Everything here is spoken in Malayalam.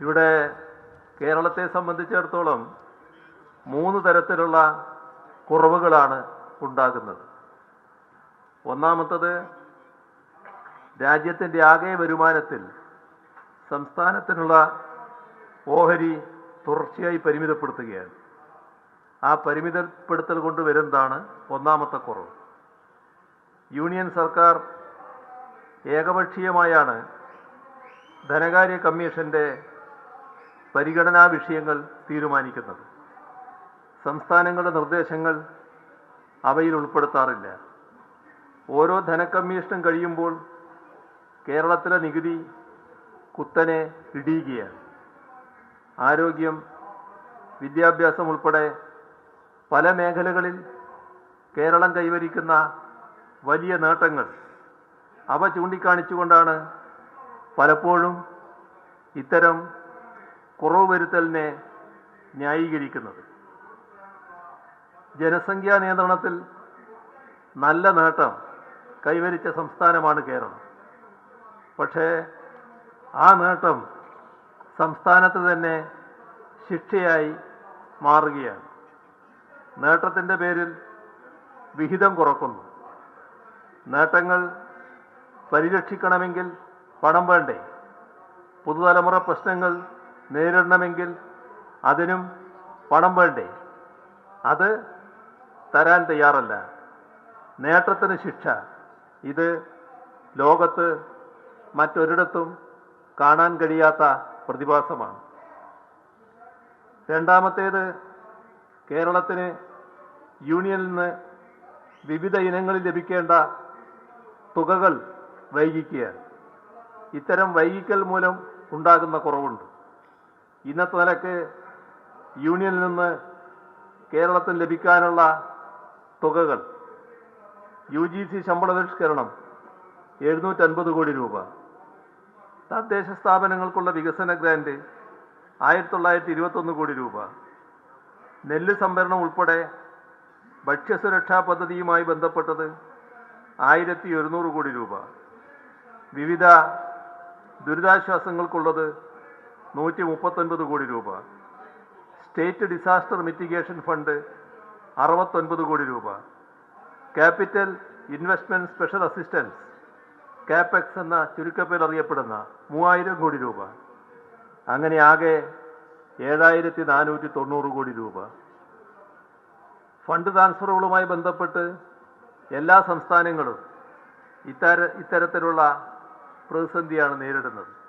ഇവിടെ കേരളത്തെ സംബന്ധിച്ചിടത്തോളം മൂന്ന് തരത്തിലുള്ള കുറവുകളാണ് ഉണ്ടാകുന്നത്. ഒന്നാമത്തത് രാജ്യത്തിന്റെ ആകെ വരുമാനത്തിൽ സംസ്ഥാനത്തിനുള്ള ഓഹരി തുടർച്ചയായി പരിമിതപ്പെടുത്തുകയാണ്. ആ പരിമിതപ്പെടുത്തൽ കൊണ്ട് വരുന്നതാണ് ഒന്നാമത്തെ കുറവ്. യൂണിയൻ സർക്കാർ ഏകപക്ഷീയമായാണ് ധനകാര്യ കമ്മീഷന്റെ പരിഗണനാ വിഷയങ്ങൾ തീരുമാനിക്കുന്നത്. സംസ്ഥാനങ്ങളുടെ നിർദ്ദേശങ്ങൾ അവയിൽ ഉൾപ്പെടുത്താറില്ല. ഓരോ ധനക്കമ്മീഷനും കഴിയുമ്പോൾ കേരളത്തിലെ നികുതി കുത്തനെ ഇടിയുകയാണ്. ആരോഗ്യം വിദ്യാഭ്യാസം ഉൾപ്പെടെ പല മേഖലകളിൽ കേരളം കൈവരിക്കുന്ന വലിയ നേട്ടങ്ങൾ അവ ചൂണ്ടിക്കാണിച്ചുകൊണ്ടാണ് പലപ്പോഴും ഇത്തരം കുറവ് വരുത്തലിനെ ന്യായീകരിക്കുന്നത്. ജനസംഖ്യാ നിയന്ത്രണത്തിൽ നല്ല നേട്ടം കൈവരിച്ച സംസ്ഥാനമാണ് കേരളം. പക്ഷേ ആ നേട്ടം സംസ്ഥാനത്ത് തന്നെ ശിക്ഷയായി മാറുകയാണ്. നേട്ടത്തിന്റെ പേരിൽ വിഹിതം കുറക്കുന്നു. നേട്ടങ്ങൾ പരിരക്ഷിക്കണമെങ്കിൽ പണം വേണ്ടേ? പുതുതലമുറ പ്രശ്നങ്ങൾ നേരിടണമെങ്കിൽ അതിനും പണം വേണ്ടേ? അത് തരാൻ തയ്യാറല്ല. നേട്ടത്തിന് ശിക്ഷ. ഇത് ലോകത്ത് മറ്റൊരിടത്തും കാണാൻ കഴിയാത്ത പ്രതിഭാസമാണ്. രണ്ടാമത്തേത് കേരളത്തിന് യൂണിയനിൽ നിന്ന് വിവിധ ഇനങ്ങളിൽ ലഭിക്കേണ്ട തുകകൾ വൈകിക്കുക. ഇത്തരം വൈകിക്കൽ മൂലം ഉണ്ടാകുന്ന കുറവുണ്ട്. ഇന്നത്തെ നിലയ്ക്ക് യൂണിയനിൽ നിന്ന് കേരളത്തിന് ലഭിക്കാനുള്ള തുകകൾ യു ജി സി ശമ്പള പരിഷ്കരണം എഴുന്നൂറ്റൻപത് കോടി രൂപ. തദ്ദേശ സ്ഥാപനങ്ങൾക്കുള്ള വികസന ഗ്രാൻഡ് ആയിരത്തി തൊള്ളായിരത്തി ഇരുപത്തൊന്ന് കോടി രൂപ. നെല്ല് സംഭരണം ഉൾപ്പെടെ ഭക്ഷ്യസുരക്ഷാ പദ്ധതിയുമായി ബന്ധപ്പെട്ടത് ആയിരത്തി ഒരുന്നൂറ് കോടി രൂപ. വിവിധ ദുരിതാശ്വാസങ്ങൾക്കുള്ളത് നൂറ്റി മുപ്പത്തൊൻപത് കോടി രൂപ. സ്റ്റേറ്റ് ഡിസാസ്റ്റർ മിറ്റിഗേഷൻ ഫണ്ട് അറുപത്തൊൻപത് കോടി രൂപ. Capital investment special assistance capex എന്ന ചുരുക്കപ്പേർ അറിയപ്പെടുന്ന മൂവായിരം കോടി രൂപ. അങ്ങനെ ആകെ ഏഴായിരത്തി നാനൂറ്റി തൊണ്ണൂറ് കോടി രൂപ. ഫണ്ട് ട്രാൻസ്ഫറുകളുമായി ബന്ധപ്പെട്ട് എല്ലാ സംസ്ഥാനങ്ങളും ഇത്തര ഇത്തരത്തിലുള്ള പ്രതിസന്ധിയാണ് നേരിടുന്നത്.